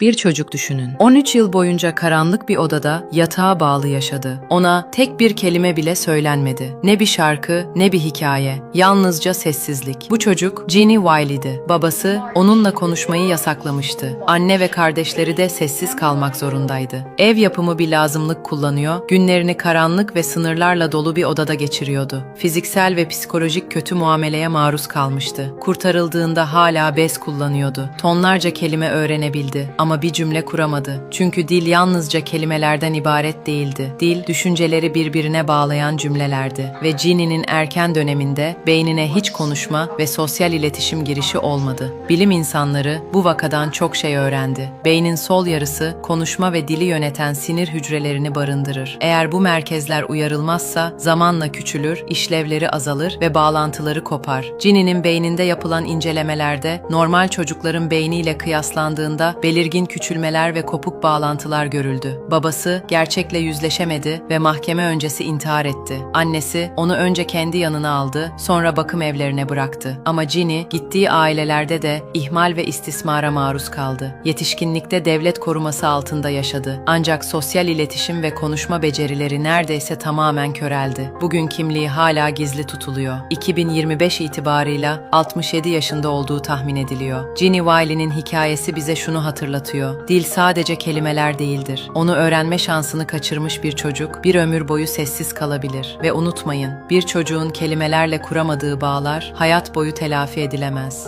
Bir çocuk düşünün. 13 yıl boyunca karanlık bir odada yatağa bağlı yaşadı. Ona tek bir kelime bile söylenmedi. Ne bir şarkı, ne bir hikaye. Yalnızca sessizlik. Bu çocuk Ginny Wiley'di. Babası onunla konuşmayı yasaklamıştı. Anne ve kardeşleri de sessiz kalmak zorundaydı. Ev yapımı bir lazımlık kullanıyor, günlerini karanlık ve sınırlarla dolu bir odada geçiriyordu. Fiziksel ve psikolojik kötü muameleye maruz kalmıştı. Kurtarıldığında hala bez kullanıyordu. Tonlarca kelime öğrenebildi ama bir cümle kuramadı. Çünkü dil yalnızca kelimelerden ibaret değildi. Dil, düşünceleri birbirine bağlayan cümlelerdi ve Ginny'nin erken döneminde beynine hiç konuşma ve sosyal iletişim girişi olmadı. Bilim insanları bu vakadan çok şey öğrendi. Beynin sol yarısı konuşma ve dili yöneten sinir hücrelerini barındırır. Eğer bu merkezler uyarılmazsa zamanla küçülür, işlevleri azalır ve bağlantıları kopar. Ginny'nin beyninde yapılan incelemelerde normal çocukların beyniyle kıyaslandığında belirgin küçülmeler ve kopuk bağlantılar görüldü. Babası gerçekle yüzleşemedi ve mahkeme öncesi intihar etti. Annesi onu önce kendi yanına aldı, sonra bakım evlerine bıraktı. Ama Ginny gittiği ailelerde de ihmal ve istismara maruz kaldı. Yetişkinlikte devlet koruması altında yaşadı. Ancak sosyal iletişim ve konuşma becerileri neredeyse tamamen köreldi. Bugün kimliği hala gizli tutuluyor. 2025 itibarıyla 67 yaşında olduğu tahmin ediliyor. Ginny Wiley'nin hikayesi bize şunu hatırlatıyor. Dil sadece kelimeler değildir. Onu öğrenme şansını kaçırmış bir çocuk bir ömür boyu sessiz kalabilir. Ve unutmayın, bir çocuğun kelimelerle kuramadığı bağlar hayat boyu telafi edilemez.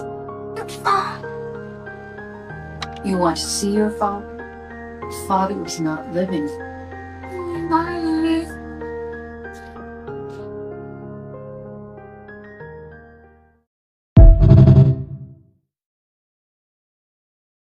You want to see your father? Father was not living.